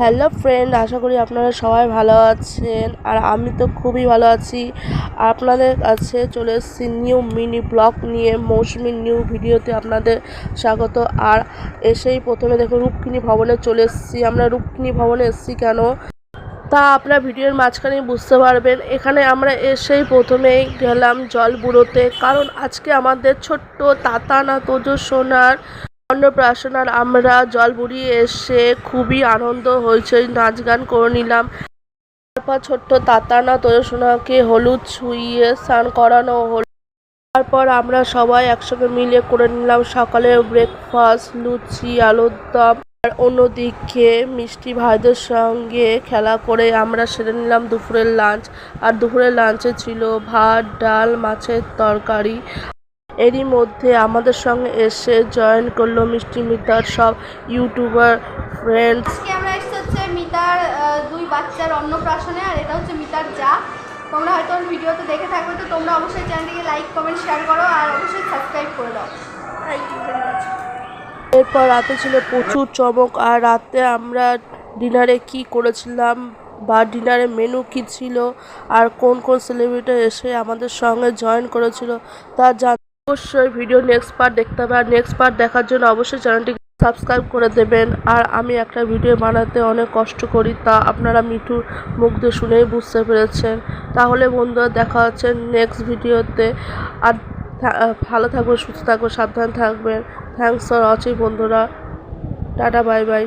Hello friend আশা করি আপনারা সবাই ভালো আছেন। আর আমি তো খুবই ভালো আছি। আপনাদের কাছে চলে এসেছি নিউ মিনি ব্লগ নিয়ে মৌসুমীর নিউ ভিডিওতে আপনাদের স্বাগত। আর এসেই প্রথমে দেখো রূপকিনী ভবনে চলে এসেছি। আমরা রূপকিনী ভবনে এসেছি কেন? তা আপনার ভিডিওর মাঝখানেই বুঝতে পারবেন। এখানে আমরা এসেই প্রথমেই গেলাম জল বুড়োতে কারণ আজকে আমাদের ছোট্ট তাতা না তোজো সোনার অন্নপ্রাশনার আমরা জল বুড়িয়ে এসে খুবই আনন্দ হয়েছে, নাচ গান করে নিলাম। তারপর ছোট্ট তাতানা না তোজো সোনাকে হলুদ ছুঁইয়ে স্নান করানো হলো। তারপর আমরা সবাই একসঙ্গে মিলে করে নিলাম সকালের ব্রেকফাস্ট লুচি, আলুর দম। আর অন্যদিকে মিষ্টি ভাইদের সঙ্গে খেলা করে আমরা সেরে নিলাম দুপুরের লাঞ্চ আর দুপুরের লাঞ্চে ছিল ভাত, ডাল, মাছের তরকারি। এরই মধ্যে আমাদের সঙ্গে এসে জয়েন করল মিষ্টি মিতার সব ইউটিউবার ফ্রেন্ডস আজকে আমরা এসেছি হচ্ছে মিতার দুই বাচ্চার অন্নপ্রাশনে আর এটা হচ্ছে মিতার যা। তোমরা হয়তো ভিডিওতে দেখে থাকবে তো তোমরা অবশ্যই চ্যানেলটিকে লাইক কমেন্ট শেয়ার করো আর অবশ্যই সাবস্ক্রাইব করে দাও। থ্যাংক ইউ ভেরি মাচ এরপর রাতে ছিল প্রচুর চমক আর রাতে আমরা ডিনারে কি করেছিলাম বা ডিনারে মেনু কি ছিল আর কোন কোন সেলিব্রিটি এসে আমাদের সঙ্গে জয়েন করেছিল তা জান অবশ্যই ভিডিও নেক্সট পার্ট দেখতে হবে। আর নেক্সট পার্ট দেখার জন্য অবশ্যই চ্যানেলটিকে সাবস্ক্রাইব করে দেবেন। আর আমি একটা ভিডিও বানাতে অনেক কষ্ট করি, তা আপনারা মিঠুর মুখ দিয়ে শুনেই বুঝতে পেরেছেন। তাহলে বন্ধুরা, দেখা হচ্ছে নেক্সট ভিডিওতে আর ভালো থাকবেন, সুস্থ থাকবেন, সাবধান থাকবেন। থ্যাংকস ফর ওয়াচিং বন্ধুরা। Tata bye bye